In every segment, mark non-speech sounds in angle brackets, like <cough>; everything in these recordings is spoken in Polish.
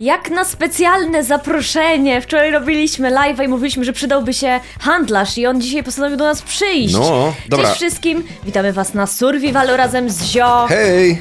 Jak na specjalne zaproszenie, wczoraj robiliśmy live'a i mówiliśmy, że przydałby się handlarz i on dzisiaj postanowił do nas przyjść. No, dobra. Cześć wszystkim, witamy was na Survivalu razem z Zio. Hej!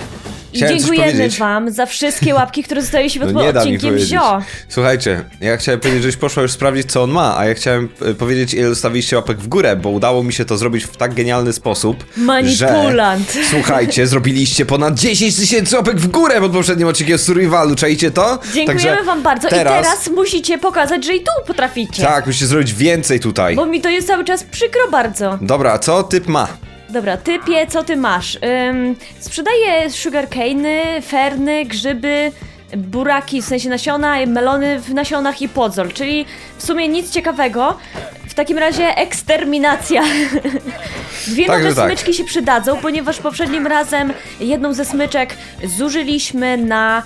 I Chciałem coś dziękujemy wam za wszystkie łapki, które zostały się <laughs> pod No odcinkiem powiedzieć. Zio. Słuchajcie, ja chciałem powiedzieć, żeś poszła już sprawdzić, co on ma, a ja chciałem e, powiedzieć, ile zostawiliście łapek w górę, bo udało mi się to zrobić w tak genialny sposób, Manipulant. że... Słuchajcie, <laughs> zrobiliście ponad 10 tysięcy łapek w górę pod poprzednim odcinkiem Survivalu, czajcie to? Dziękujemy Także wam bardzo teraz, i teraz musicie pokazać, że i tu potraficie. Tak, musicie zrobić więcej tutaj. Bo mi to jest cały czas przykro bardzo. Dobra, co typ ma? Dobra, typie, co ty masz? Ym, sprzedaję sugarcane'y, ferny, grzyby, buraki, w sensie nasiona, melony w nasionach i podzol, czyli w sumie nic ciekawego. W takim razie eksterminacja. <laughs> Dwie Także nowe tak. smyczki się przydadzą, ponieważ poprzednim razem jedną ze smyczek zużyliśmy na...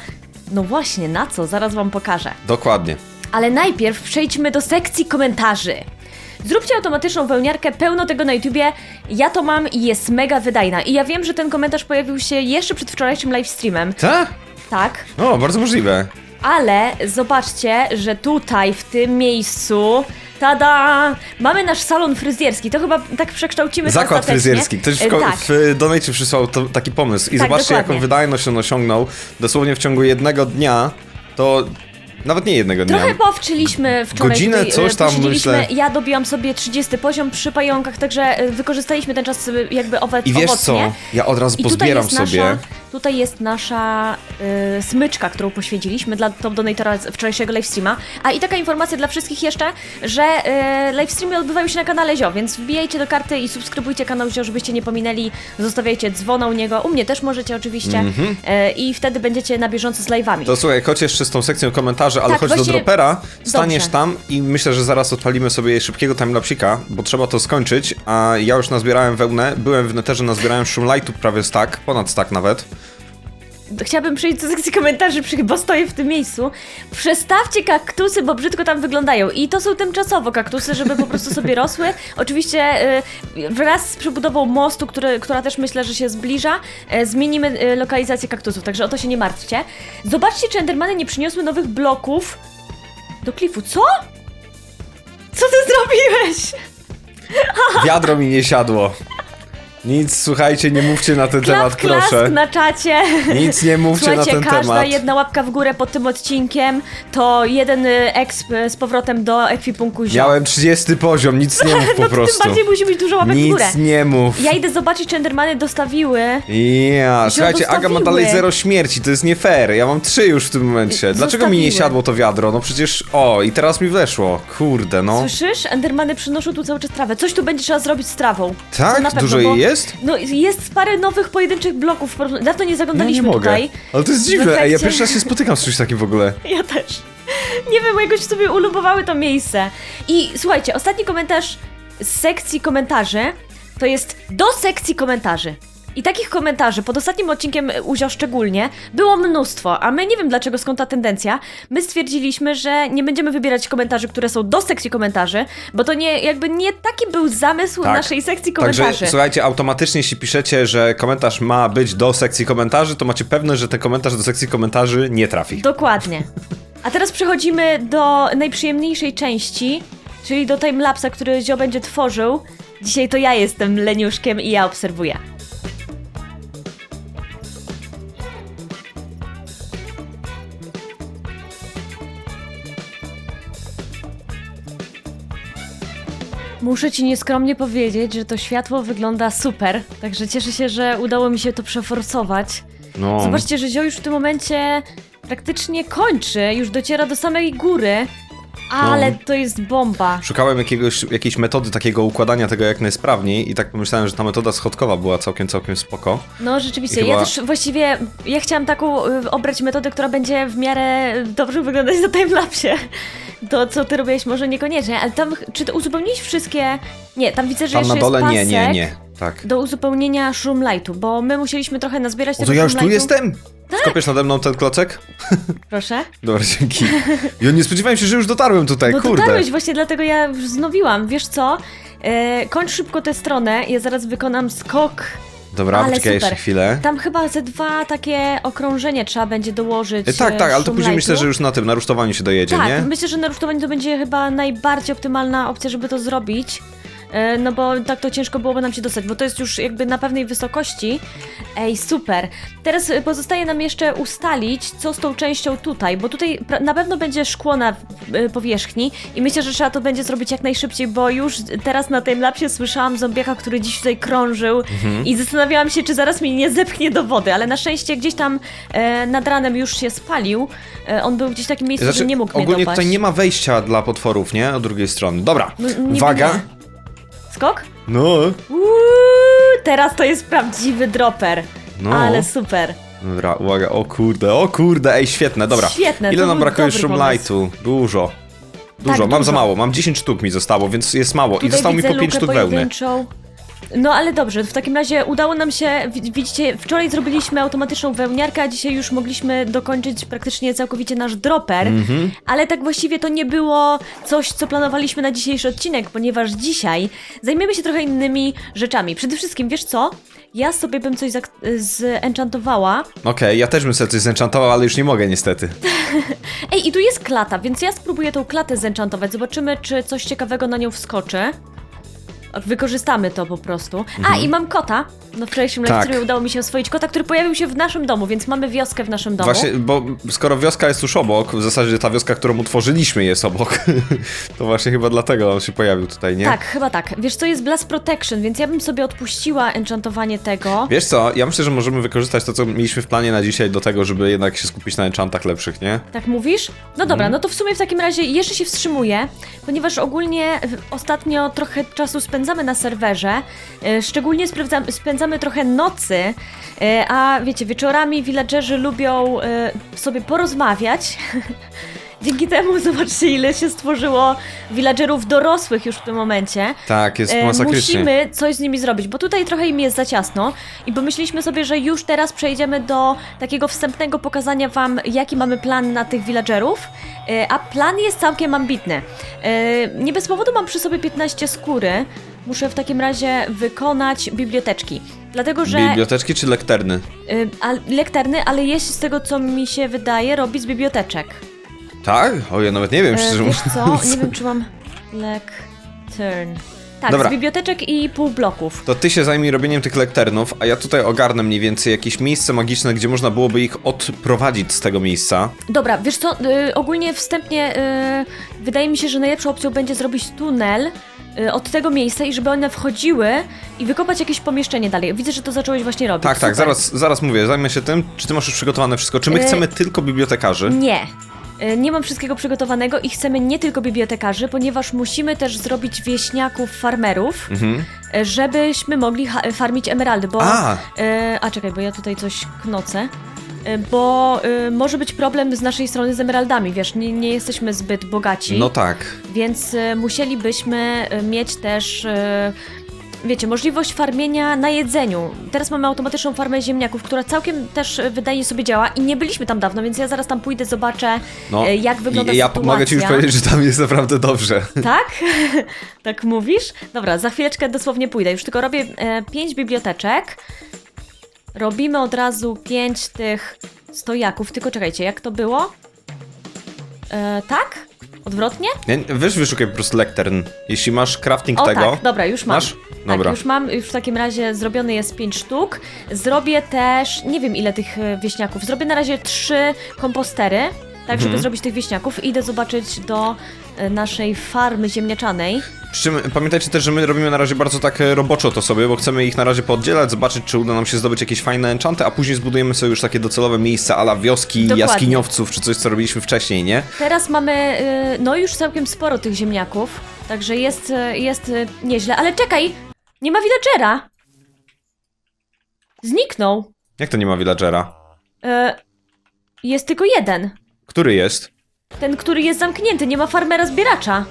No właśnie, na co? Zaraz wam pokażę. Dokładnie. Ale najpierw przejdźmy do sekcji komentarzy. Zróbcie automatyczną wełniarkę, pełno tego na YouTubie. Ja to mam i jest mega wydajna. I ja wiem, że ten komentarz pojawił się jeszcze przed wczorajszym livestreamem. Ta? Tak, O, bardzo możliwe. ale zobaczcie, że tutaj, w tym miejscu. Tada! Mamy nasz salon fryzjerski. To chyba tak przekształcimy to Zakład ostatecznie. fryzjerski. Ktoś w, E, ko- tak. w donate przysłał to, taki pomysł. I Tak, zobaczcie, dokładnie. jaką wydajność on osiągnął. Dosłownie w ciągu jednego dnia, to nawet nie jednego dnia. Trochę powczyliśmy wczoraj. Godzinę, tutaj, coś e, tam, posiedzieliśmy. myślę. Ja dobiłam sobie 30 poziom przy pająkach, także e, wykorzystaliśmy ten czas e, jakby owe- I wiesz owocnie. co? Ja od razu I tutaj pozbieram sobie. Nasza, tutaj jest nasza y, smyczka, którą poświęciliśmy dla top donatora z wczorajszego livestreama. A i taka informacja dla wszystkich jeszcze, że y, livestreamy odbywają się na kanale Zio, więc wbijajcie do karty i subskrybujcie kanał Zio, żebyście nie pominęli. Zostawiajcie dzwona u niego. U mnie też możecie oczywiście. Y, I wtedy będziecie na bieżąco z live'ami. To słuchaj, chodź jeszcze z tą sekcją komentarzy, ale Tak, chodź do właśnie- dropera, staniesz Dobrze. tam i myślę, że zaraz odpalimy sobie szybkiego timelapsika, bo trzeba to skończyć, a ja już nazbierałem wełnę, byłem w neterze, nazbierałem shroomlightu prawie stack, ponad stack nawet. Chciałabym przejść do sekcji komentarzy, bo stoję w tym miejscu. Przestawcie kaktusy, bo brzydko tam wyglądają. I to są tymczasowo kaktusy, żeby po prostu sobie rosły. Oczywiście y, wraz z przebudową mostu, który, która też myślę, że się zbliża, y, zmienimy y, lokalizację kaktusów, także o to się nie martwcie. Zobaczcie, czy Endermany nie przyniosły nowych bloków do klifu. Co? Co ty zrobiłeś? Wiadro mi nie siadło. Nic, słuchajcie, nie mówcie na ten temat, klask proszę. na czacie. Nic nie mówcie Słuchajcie, na ten każda temat. jedna łapka w górę pod tym odcinkiem to jeden y, exp y, z powrotem do ekwipunku Zio. Miałem 30 poziom, nic nie <laughs> mów po no to prostu. tym bardziej musi być dużo łapek w górę. Nic nie mów. Ja idę zobaczyć, czy Endermany dostawiły. Ja, słuchajcie, Aga ma dostawiły. dalej zero śmierci, to jest nie fair. Ja mam trzy już w tym momencie. Dlaczego mi nie Zostawiły. siadło to wiadro? No przecież. O, i teraz mi weszło. Kurde, no. Słyszysz? Endermany przynoszą tu cały czas trawę. Coś tu będzie trzeba zrobić z trawą. Tak? To na pewno, Dużo jej bo- jest? No jest parę nowych pojedynczych bloków. Dawno nie No nie zaglądaliśmy mogę. tutaj. Ale to jest dziwne. Ej, ja pierwszy raz się spotykam z czymś takim w ogóle. <laughs> Ja też. Nie wiem, jakoś sobie ulubowały to miejsce. I słuchajcie, ostatni komentarz z sekcji komentarzy to jest do sekcji komentarzy. I takich komentarzy pod ostatnim odcinkiem Uzio szczególnie było mnóstwo, a my nie wiem dlaczego skąd ta tendencja. My stwierdziliśmy, że nie będziemy wybierać komentarzy, które są do sekcji komentarzy, bo to nie jakby nie taki był zamysł Tak. naszej sekcji komentarzy. Także słuchajcie, automatycznie jeśli piszecie, że komentarz ma być do sekcji komentarzy, to macie pewność, że ten komentarz do sekcji komentarzy nie trafi. Dokładnie. A teraz przechodzimy do najprzyjemniejszej części, czyli do timelapsa, który Zio będzie tworzył. Dzisiaj to ja jestem leniuszkiem i ja obserwuję. Muszę ci nieskromnie powiedzieć, że to światło wygląda super, także cieszę się, że udało mi się to przeforsować. No. Zobaczcie, że Zio już w tym momencie praktycznie kończy, już dociera do samej góry, ale No. to jest bomba. Szukałem jakiegoś, jakiejś metody takiego układania tego jak najsprawniej i tak pomyślałem, że ta metoda schodkowa była całkiem, całkiem spoko. No rzeczywiście, I ja chyba- też właściwie, ja chciałam taką y, obrać metodę, która będzie w miarę dobrze wyglądać na timelapsie. To, co ty robiłeś, może niekoniecznie, ale tam, czy ty uzupełniłeś wszystkie... Nie, tam widzę, że Tam jeszcze na dole jest nie, pasek nie, nie. Tak. do uzupełnienia shroomlightu, bo my musieliśmy trochę nazbierać O, tego to ja już tu jestem! Skopiesz nade mną ten klocek? <laughs> Proszę. Dobra, dzięki. <laughs> Ja nie spodziewałem się, że już dotarłem tutaj, No kurde. dotarłeś, właśnie dlatego ja już znowiłam. Wiesz co? E, kończ szybko tę stronę, ja zaraz wykonam skok Dobra, Ale poczekaj jeszcze super. chwilę. Tam chyba ze dwa takie okrążenie trzeba będzie dołożyć. E, tak, e, tak, ale to szum później myślę, że już na tym, na rusztowaniu się dojedzie, Tak, nie? myślę, że na rusztowaniu to będzie chyba najbardziej optymalna opcja, żeby to zrobić. E, No bo tak to ciężko byłoby nam się dostać, bo to jest już jakby na pewnej wysokości. Ej, super. Teraz e, pozostaje nam jeszcze ustalić, co z tą częścią tutaj, bo tutaj na pewno będzie szkło na e, powierzchni i myślę, że trzeba to będzie zrobić jak najszybciej, bo już teraz na tym lapsie słyszałam zombiaka, który dziś tutaj krążył Mhm. i zastanawiałam się, czy zaraz mnie nie zepchnie do wody, ale na szczęście gdzieś tam e, nad ranem już się spalił. E, on był gdzieś w takim miejscu, że nie mógł mnie Znaczy, ogólnie tutaj nie ma wejścia dla potworów, nie? Od drugiej strony. Dobra, No, nie. Skok? No, Uuu, teraz to jest prawdziwy dropper. No. Ale super. Dobra, uwaga, o kurde, o kurde, ej, świetne, dobra. Świetne, Ile to nam był brakuje dobry Shroomlightu? Dużo. Dużo, Tak, mam dużo. za mało, mam 10 sztuk mi zostało, więc jest mało. I Tutaj zostało mi widzę po 5 lukę sztuk wełny. pojedynczą. No ale dobrze, w takim razie udało nam się, wi- widzicie, wczoraj zrobiliśmy automatyczną wełniarkę, a dzisiaj już mogliśmy dokończyć praktycznie całkowicie nasz dropper, Mhm. ale tak właściwie to nie było coś, co planowaliśmy na dzisiejszy odcinek, ponieważ dzisiaj zajmiemy się trochę innymi rzeczami. Przede wszystkim, wiesz co? Ja sobie bym coś zenchantowała. Okej, ja też bym sobie coś zenchantował, ale już nie mogę niestety. <laughs> Ej, i tu jest klata, więc ja spróbuję tą klatę zenchantować. Zobaczymy, czy coś ciekawego na nią wskoczy. Wykorzystamy to po prostu. A, i mam kota. Na wczorajszym Mhm. Tak. live udało mi się oswoić kota, który pojawił się w naszym domu, więc mamy wioskę w naszym domu. Właśnie, bo skoro wioska jest tuż obok, w zasadzie ta wioska, którą utworzyliśmy jest obok, <laughs> to właśnie chyba dlatego on się pojawił tutaj, nie? Tak, chyba tak. Wiesz, co jest Blast Protection, więc ja bym sobie odpuściła enchantowanie tego. Wiesz co, ja myślę, że możemy wykorzystać to, co mieliśmy w planie na dzisiaj do tego, żeby jednak się skupić na enchantach lepszych, nie? Tak mówisz? No dobra, Mhm. no to w sumie w takim razie jeszcze się wstrzymuję, ponieważ ogólnie ostatnio trochę czasu spędzamy na serwerze, e, szczególnie spędzamy trochę nocy, e, a wiecie, wieczorami villagerzy lubią e, sobie porozmawiać. <laughs> Dzięki temu zobaczcie ile się stworzyło villagerów dorosłych już w tym momencie. Tak, jest masakrycznie. Musimy coś z nimi zrobić, bo tutaj trochę im jest za ciasno i pomyśleliśmy sobie, że już teraz przejdziemy do takiego wstępnego pokazania wam, jaki mamy plan na tych villagerów, a plan jest całkiem ambitny. Nie bez powodu mam przy sobie 15 skóry, muszę w takim razie wykonać biblioteczki, dlatego że Biblioteczki czy lekterny? e, a, lekterny, ale jest z tego, co mi się wydaje, robi z biblioteczek. Tak? O, ja nawet nie wiem, E, szczerze wiesz mówiąc. co, nie wiem, czy mam lektern. Tak, Dobra. z biblioteczek i półbloków. To ty się zajmij robieniem tych lekternów, a ja tutaj ogarnę mniej więcej jakieś miejsce magiczne, gdzie można byłoby ich odprowadzić z tego miejsca. Dobra, wiesz co, y, ogólnie wstępnie y, wydaje mi się, że najlepszą opcją będzie zrobić tunel y, od tego miejsca i żeby one wchodziły i wykopać jakieś pomieszczenie dalej. Widzę, że to zacząłeś właśnie robić. Tak, tak, Super. zaraz, zaraz mówię, zajmę się tym. Czy ty masz już przygotowane wszystko? Czy my E, chcemy tylko bibliotekarzy? Nie. Y, Nie mam wszystkiego przygotowanego i chcemy nie tylko bibliotekarzy, ponieważ musimy też zrobić wieśniaków, farmerów, Mhm. y, żebyśmy mogli farmić emeraldy, bo... A! Y, a czekaj, bo ja tutaj coś knocę. Bo y, może być problem z naszej strony z emeraldami, wiesz, nie, nie jesteśmy zbyt bogaci. No tak. Więc y, musielibyśmy mieć też, y, wiecie, możliwość farmienia na jedzeniu. Teraz mamy automatyczną farmę ziemniaków, która całkiem też y, wydaje sobie działa i nie byliśmy tam dawno, więc ja zaraz tam pójdę, zobaczę No, y, jak wygląda I ja sytuacja. mogę ci już powiedzieć, że tam jest naprawdę dobrze. Tak? <laughs> tak mówisz? Dobra, za chwileczkę dosłownie pójdę. Już tylko robię e, pięć biblioteczek. Robimy od razu pięć tych stojaków. Tylko czekajcie, jak to było? E, tak? Odwrotnie? Nie, Wiesz, wyszukaj po prostu lektern. Jeśli masz crafting O tego... tak, dobra, już mam. Masz? Dobra. Tak, już mam, już w takim razie zrobiony jest 5 sztuk. Zrobię też, nie wiem ile tych e, wieśniaków, zrobię na razie trzy kompostery, tak żeby Mhm. zrobić tych wieśniaków. Idę zobaczyć do naszej farmy ziemniaczanej. Przy czym pamiętajcie też, że my robimy na razie bardzo tak e, roboczo to sobie, bo chcemy ich na razie pooddzielać, zobaczyć, czy uda nam się zdobyć jakieś fajne enchanty, a później zbudujemy sobie już takie docelowe miejsca ala wioski, Dokładnie. jaskiniowców, czy coś, co robiliśmy wcześniej, nie? Teraz mamy, y, no już całkiem sporo tych ziemniaków, także jest, jest nieźle. Ale czekaj, nie ma villagera. Zniknął. Jak to nie ma villagera? Jest tylko jeden. Który jest? Ten, który jest zamknięty, nie ma farmera zbieracza.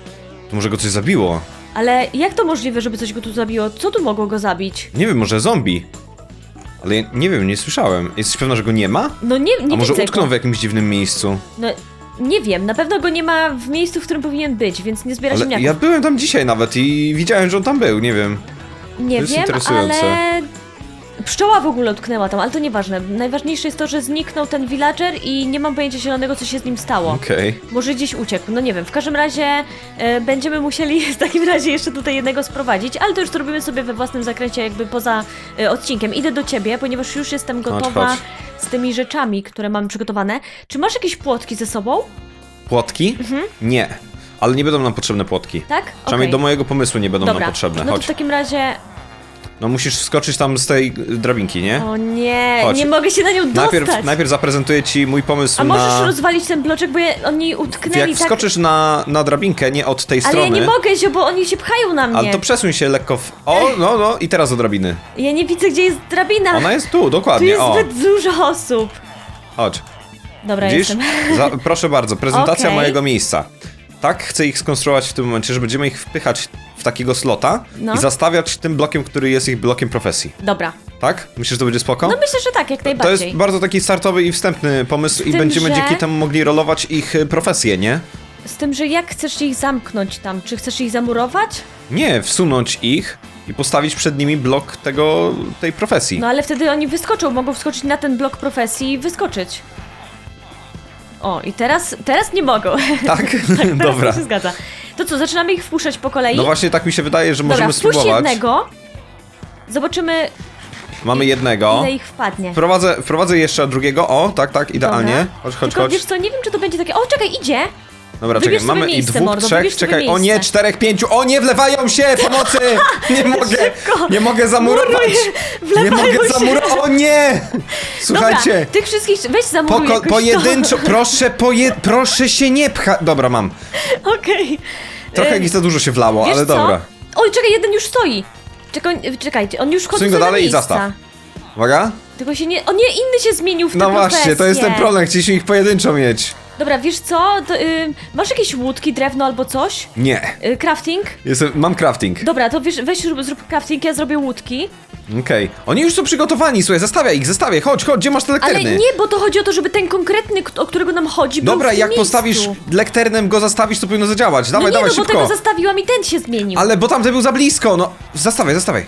To może go coś zabiło? Ale jak to możliwe, żeby coś go tu zabiło? Co tu mogło go zabić? Nie wiem, może zombie? Ale ja nie wiem, nie słyszałem. Jesteś pewna, że go nie ma? No nie, nie A może widzę utknął go. w jakimś dziwnym miejscu? No, nie wiem, na pewno go nie ma w miejscu, w którym powinien być, więc nie zbiera Ale ziemniaków. ja byłem tam dzisiaj nawet i widziałem, że on tam był, nie wiem. Nie jest wiem, interesujące. ale Pszczoła w ogóle utknęła tam, ale to nieważne. Najważniejsze jest to, że zniknął ten villager i nie mam pojęcia zielonego, co się z nim stało. Okej. Może gdzieś uciekł, no nie wiem. W każdym razie e, będziemy musieli <laughs> w takim razie jeszcze tutaj jednego sprowadzić, ale to już zrobimy sobie we własnym zakresie, jakby poza e, odcinkiem. Idę do ciebie, ponieważ już jestem gotowa chodź. z tymi rzeczami, które mam przygotowane. Czy masz jakieś płotki ze sobą? Płotki? Nie. Ale nie będą nam potrzebne płotki. Tak? Przynajmniej Okej. do mojego pomysłu nie będą nam potrzebne. no to Chodź. w takim razie... No musisz wskoczyć tam z tej drabinki, nie? O nie, Chodź. nie mogę się na nią dostać. Najpierw, najpierw zaprezentuję ci mój pomysł A możesz na... rozwalić ten bloczek, bo je, oni utknęli Jak tak... wskoczysz na, na drabinkę, nie od tej Ale strony... ja nie mogę się, bo oni się pchają na mnie. Ale to przesuń się lekko w... O, no, no i teraz do drabiny. Ja nie widzę, gdzie jest drabina. Ona jest tu, Tu dokładnie, jest o. zbyt dużo osób. Chodź. Dobra, Widzisz? jestem. Za, proszę bardzo, prezentacja <laughs> Okej. mojego miejsca. Tak chcę ich skonstruować w tym momencie, że będziemy ich wpychać w takiego slota No. i zastawiać tym blokiem, który jest ich blokiem profesji. Dobra. Tak? Myślisz, że to będzie spoko? No myślę, że tak, jak to najbardziej. jest bardzo taki startowy i wstępny pomysł i tym, będziemy że- dzięki temu mogli rolować ich y, profesje, nie? Z tym, że jak chcesz ich zamknąć tam? Czy chcesz ich zamurować? Nie, wsunąć ich i postawić przed nimi blok tego, tej profesji. No ale wtedy oni wyskoczą, mogą wskoczyć na ten blok profesji i wyskoczyć. O, i teraz, teraz nie mogą. <laughs> <laughs> Tak? Teraz Dobra. to się zgadza. To co, zaczynamy ich wpuszczać po kolei? No właśnie tak mi się wydaje, że Dobra, możemy spróbować. jednego. Zobaczymy, Mamy jednego. ile ich wpadnie. Wprowadzę, wprowadzę jeszcze drugiego. O, tak, tak, idealnie. Dobra. Chodź, chodź, Tylko chodź. wiesz co, nie wiem czy to będzie takie... O, czekaj, idzie! Dobra, wybierz czekaj, sobie mamy i miejsce, dwóch, mordo, trzech, sobie czekaj, o nie, miejsce. czterech, pięciu, o nie, wlewają się, pomocy! Nie <laughs> mogę, Szybko! nie mogę zamurować! Muruj, Nie wlewają mogę się. zamurować, o nie! Słuchajcie, Dobra, tych wszystkich... Weź zamuruj ko- jakoś pojedynczo, proszę, poje, proszę się nie pcha... Dobra, mam. to. Okej. Trochę Ym, ich za dużo się wlało, Wiesz ale co? dobra. Oj, czekaj, jeden już stoi. Czekaj, czekajcie, on już wchodzi Wsuń go sobie na dalej i miejsca. zastaw. Uwaga. Tylko się nie... O nie, inny się zmienił w tę No właśnie, to jest ten profesję. problem, chcieliśmy ich pojedynczo mieć. Dobra, wiesz co? To, y, masz jakieś łódki, drewno albo coś? Nie, Y, crafting? Jestem, mam crafting. Dobra, to wiesz, weź zrób, zrób crafting, ja zrobię łódki. Okej. Oni już są przygotowani, słuchaj, zastawiaj ich, zastawiaj, chodź, chodź, gdzie masz te Ale lekterny? nie, bo to chodzi o to, żeby ten konkretny, k- o którego nam chodzi, był Dobra, tym jak miejscu. postawisz lekternem, go zastawisz, to powinno zadziałać. No Dawaj, nie, dawaj, no bo szybko. tego zastawiłam i ten się zmienił. Ale bo tamten był za blisko, no. Zastawiaj, zastawiaj.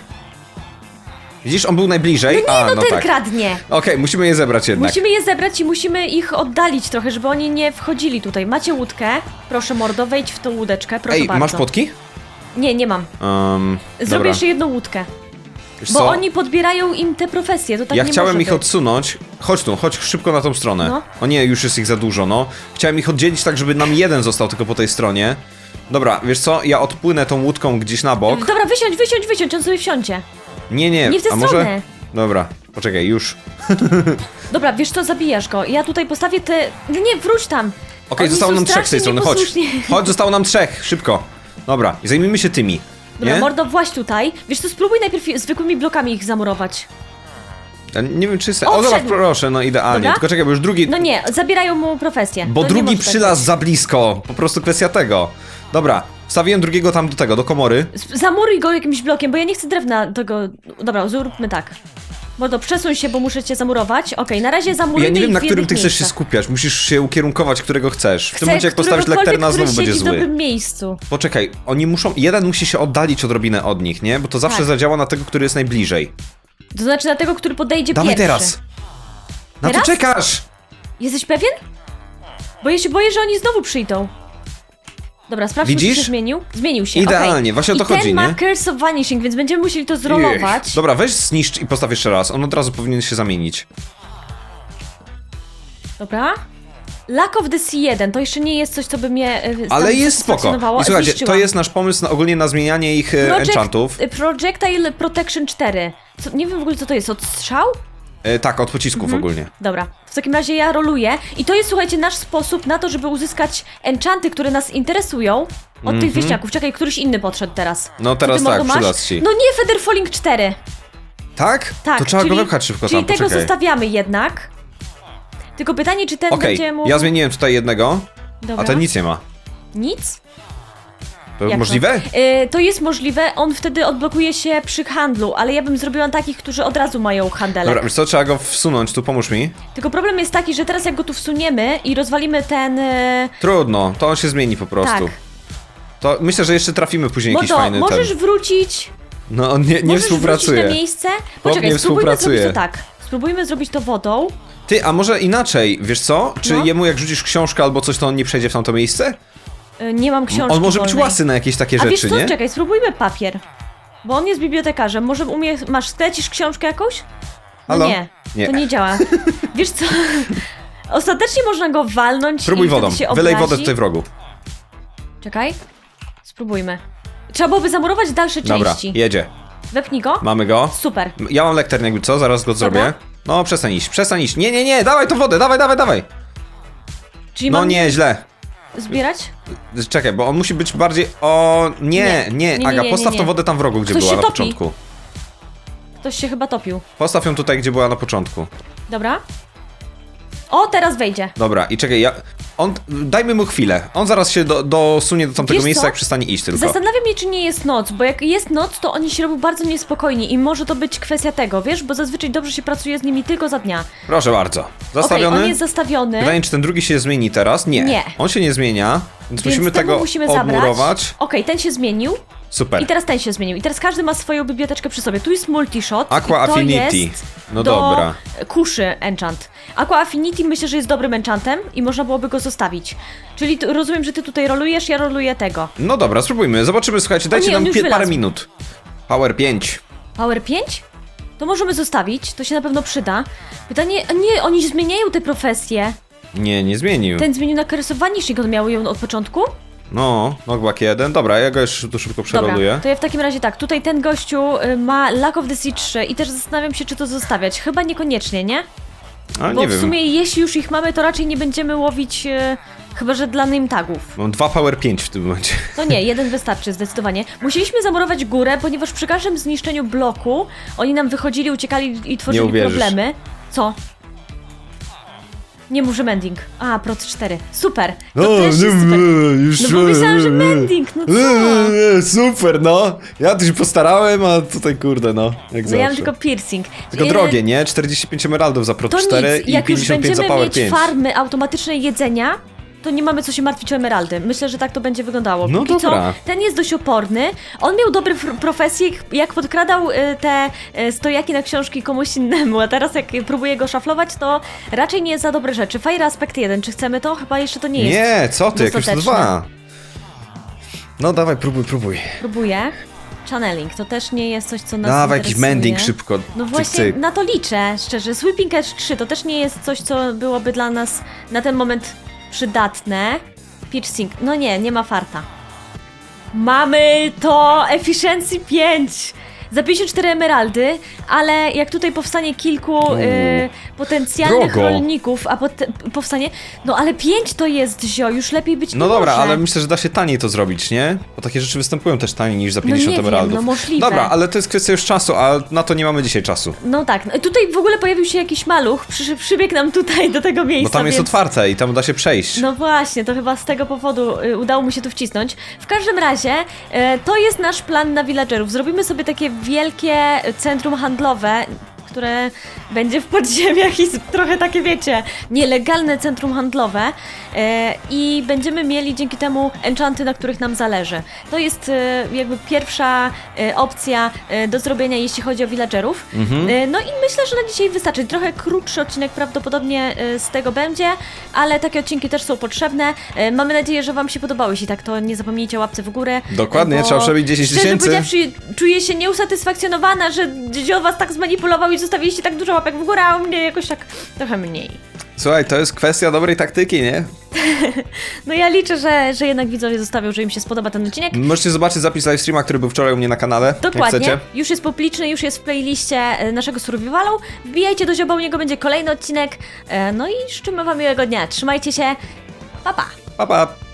Widzisz, on był najbliżej. No nie, A, no, no ten tak. kradnie. Okej, musimy je zebrać jednak. Musimy je zebrać i musimy ich oddalić trochę, żeby oni nie wchodzili tutaj. Macie łódkę? Proszę mordo, wejdź w tą łódeczkę, proszę Ej, bardzo. masz potki? Nie, nie mam. Um, Zrobię dobra. jeszcze jedną łódkę. Wiesz Bo co? oni podbierają im te profesje, to tak ja nie chciałem może ich być. odsunąć. Chodź tu, chodź szybko na tą stronę. No. O nie, już jest ich za dużo, no. Chciałem ich oddzielić tak, żeby nam jeden został tylko po tej stronie. Dobra, wiesz co? Ja odpłynę tą łódką gdzieś na bok. Dobra, wysiądź, wysiądź, wysiądź, on sobie wsiądzie. Nie, nie, Nie w tę a może... stronę. Dobra, poczekaj, już. <laughs> Dobra, wiesz co, zabijasz go. Ja tutaj postawię te... Nie, wróć tam. Okej, Oni zostało są nam trzech z tej strasznie strony, chodź. nieposłuszni. Chodź, zostało nam trzech, szybko. Dobra, i zajmijmy się tymi. Dobra, nie? mordo, właź tutaj. Wiesz co, spróbuj najpierw zwykłymi blokami ich zamurować. Ja nie wiem, czy jest... O, wszedł. proszę, no idealnie. Dobra? Tylko czekaj, bo już drugi... No nie, zabierają mu profesję. Bo To nie drugi może tak przylazł za blisko. Po prostu kwestia tego. Dobra, wstawiłem drugiego tam do tego, do komory. Z- Zamuruj go jakimś blokiem, bo ja nie chcę drewna tego... Dobra, zróbmy tak. Mordo, przesuń się, bo muszę cię zamurować. Okej, na razie zamurujmy Ja nie wiem, na w którym jednych ty chcesz się miejscach. skupiać. Musisz się ukierunkować, którego chcesz. W Chcę tym momencie, jak postawisz któregokolwiek, lekterna, który znowu będzie siedzi w zły. dobrym miejscu. Poczekaj, oni muszą... Jeden musi się oddalić odrobinę od nich, nie? Bo to zawsze Tak. zadziała na tego, który jest najbliżej. To znaczy na tego, który podejdzie Dawaj pierwszy. teraz! Na Teraz? to czekasz! Jesteś pewien? Bo ja się boję, że oni znowu przyjdą. Dobra, sprawdźmy, czy Widzisz? się zmienił. Zmienił się, Idealnie, okej. właśnie o to I ten chodzi, ma nie? Curse of Vanishing, więc będziemy musieli to zrolować. Dobra, weź zniszcz i postaw jeszcze raz. On od razu powinien się zamienić. Dobra. Lack of the Sea 1, to jeszcze nie jest coś, co by mnie e, tam Ale jest spoko. satysfakcjonowało. I słuchajcie, to Zniszczyłam. jest nasz pomysł na, ogólnie na zmienianie ich e, enchantów. e, Projectile Protection 4. Co, nie wiem w ogóle, co to jest, odstrzał? E, tak, od pocisków Mhm. ogólnie. Dobra, w takim razie ja roluję i to jest, słuchajcie, nasz sposób na to, żeby uzyskać enchanty, które nas interesują od tych wieśniaków. Czekaj, któryś inny podszedł teraz. Mhm. No teraz ty, tak, masz? ci. No nie, Feather Falling 4. Tak? Tak, To trzeba czyli, go wepchać szybko czyli tam, tego poczekaj. zostawiamy jednak. Tylko pytanie, czy ten Okej, będzie mu... ja zmieniłem tutaj jednego, Dobra. a ten nic nie ma. Nic? To Jak możliwe? To? Y, to jest możliwe, on wtedy odblokuje się przy handlu, ale ja bym zrobiła takich, którzy od razu mają handelek. Dobra, wiesz co, trzeba go wsunąć, tu pomóż mi. Tylko problem jest taki, że teraz jak go tu wsuniemy i rozwalimy ten... Y, Trudno, to on się zmieni po prostu. tak. To myślę, że jeszcze trafimy później jakiś Mordo, fajny możesz ten. wrócić No on nie, nie Możesz wrócić na miejsce? nie Poczekaj, spróbujmy współpracuje. zrobić to tak. Spróbujmy zrobić to wodą. Ty, a może inaczej, wiesz co? Czy No. jemu jak rzucisz książkę albo coś, to on nie przejdzie w tamto miejsce? Y, Nie mam książki on może być wolnej. łasy na jakieś takie A rzeczy, wiesz co, nie? czekaj, spróbujmy papier. Bo on jest bibliotekarzem. Może umie... Masz, sklecisz książkę jakąś? No Halo? nie, Nie. to nie działa. <laughs> Wiesz co? Ostatecznie można go walnąć Próbuj i wtedy wodą. się Wylej obrazi. wodę tutaj w rogu. Czekaj. Spróbujmy. Trzeba byłoby zamurować dalsze Dobra, części. jedzie. Wepnij go. Mamy go. Super. Ja mam lektern jakby co, zaraz go zrobię. No, przestań iść, przestań iść. Nie, nie, nie, dawaj tą wodę, dawaj, dawaj, dawaj. Czyli No mam nie, źle. Zbierać? Czekaj, bo on musi być bardziej... O, nie, Nie. nie, Nie, nie, Aga, nie, postaw nie, tą nie. wodę tam w rogu, gdzie Ktoś była się na topi. początku. Ktoś się chyba topił. Postaw ją tutaj, gdzie była na początku. Dobra. O, teraz wejdzie. Dobra, i czekaj, ja... On... Dajmy mu chwilę. On zaraz się do, dosunie do tamtego Wiesz miejsca, co? jak przestanie iść tylko. Zastanawiam się, czy nie jest noc, bo jak jest noc, to oni się robią bardzo niespokojni i może to być kwestia tego, wiesz, bo zazwyczaj dobrze się pracuje z nimi tylko za dnia. Proszę bardzo. Okej, Zastawiony? on jest zastawiony. Pytanie, czy ten drugi się zmieni teraz? Nie. Nie. On się nie zmienia, więc, Więc musimy temu tego musimy zabrać. odmurować. Okej, ten się zmienił Super. i teraz ten się zmienił. I teraz każdy ma swoją biblioteczkę przy sobie. Tu jest multishot. Aqua i to Affinity. Jest No do dobra. kuszy enchant. Aqua Affinity myślę, że jest dobrym enchantem i można byłoby go zostawić. Czyli tu, rozumiem, że ty tutaj rolujesz, ja roluję tego. No dobra, spróbujmy. Zobaczymy, słuchajcie, dajcie nie, nam parę minut. Power 5. Power 5? To możemy zostawić, to się na pewno przyda. Pytanie, nie, oni zmieniają te profesje. Nie, nie zmienił. Ten zmienił na karysowanicznik, on miał ją od początku? No, knockback 1. Dobra, ja go już tu szybko przeroluję. Dobra, to ja w takim razie tak, tutaj ten gościu y, ma Lack of the Sea 3 i też zastanawiam się, czy to zostawiać. Chyba niekoniecznie, nie? A Bo nie w wiem. sumie jeśli już ich mamy, to raczej nie będziemy łowić, y, chyba że dla name tagów. Mam dwa Power 5 w tym momencie. To nie, <laughs> jeden wystarczy zdecydowanie. Musieliśmy zamurować górę, ponieważ przy każdym zniszczeniu bloku oni nam wychodzili, uciekali i tworzyli uwierzysz. problemy. Co? Nie mów, że mending. A, Proc 4. Super. To też jest super. już... No bo myślałam, że mending, no co? Super, no. Ja tu się postarałem, a tutaj kurde, no. Jak No ja mam zawsze. tylko piercing. Tylko drogie, nie? 45 emeraldów za Pro To 4 nic, i jak już 55 za będziemy Power mieć 5. farmy automatycznej jedzenia, to nie mamy co się martwić o emeraldy. Myślę, że tak to będzie wyglądało. No Póki dobra. Co, ten jest dość oporny. On miał dobre profesje, jak podkradał y, te y, stojaki na książki komuś innemu, a teraz jak próbuje go szaflować, to raczej nie jest za dobre rzeczy. Fire aspekt 1, czy chcemy to? Chyba jeszcze to nie jest. Nie, co ty, jak już to dostateczne. dwa. No dawaj, próbuj, próbuj. Próbuję. Channeling, to też nie jest coś, co nas Dawaj jakiś interesuje. mending szybko. No Cyk, właśnie, cyk. na to liczę, szczerze. Sweeping Edge 3 to też nie jest coś, co byłoby dla nas na ten moment przydatne. Pitch Sync, no nie, nie ma farta. Mamy to! Efficiency 5! Za 54 emeraldy, ale jak tutaj powstanie kilku y, potencjalnych drogo. rolników, a pote, powstanie... No ale 5 to jest, zio, już lepiej być No nie dobra, może. ale myślę, że da się taniej to zrobić, nie? Bo takie rzeczy występują też taniej niż za No 50 nie wiem, emeraldów. no możliwe. Dobra, ale to jest kwestia już czasu, a na to nie mamy dzisiaj czasu. No tak, no, tutaj w ogóle pojawił się jakiś maluch, przy, przybiegł nam tutaj do tego miejsca, Bo tam jest więc... otwarte i tam da się przejść. No właśnie, to chyba z tego powodu y, udało mu się tu wcisnąć. W każdym razie, y, to jest nasz plan na villagerów. Zrobimy sobie takie wielkie centrum handlowe, które będzie w podziemiach i trochę takie, wiecie, nielegalne centrum handlowe y, i będziemy mieli dzięki temu enchanty, na których nam zależy. To jest y, jakby pierwsza y, opcja do zrobienia, jeśli chodzi o villagerów. Y, No i myślę, że na dzisiaj wystarczy. Trochę krótszy odcinek prawdopodobnie z tego będzie, ale takie odcinki też są potrzebne. Mamy nadzieję, że Wam się podobały. Jeśli tak, to nie zapomnijcie o łapce w górę. Dokładnie, trzeba przebić 10 szczerze tysięcy. powiedziawszy, czuję się nieusatysfakcjonowana, że Dzio Was tak zmanipulował i zostawiliście tak dużo łapek w górę, a u mnie jakoś tak trochę mniej. Słuchaj, to jest kwestia dobrej taktyki, nie? <laughs> No ja liczę, że, że jednak widzowie zostawią, że im się spodoba ten odcinek. Możecie zobaczyć zapis livestreama, który był wczoraj u mnie na kanale. Dokładnie. Już jest publiczny, już jest w playliście e, naszego survivalu. Wbijajcie do Zioba, u niego będzie kolejny odcinek. E, No i życzymy Wam miłego dnia. Trzymajcie się. Pa, pa! Pa, pa.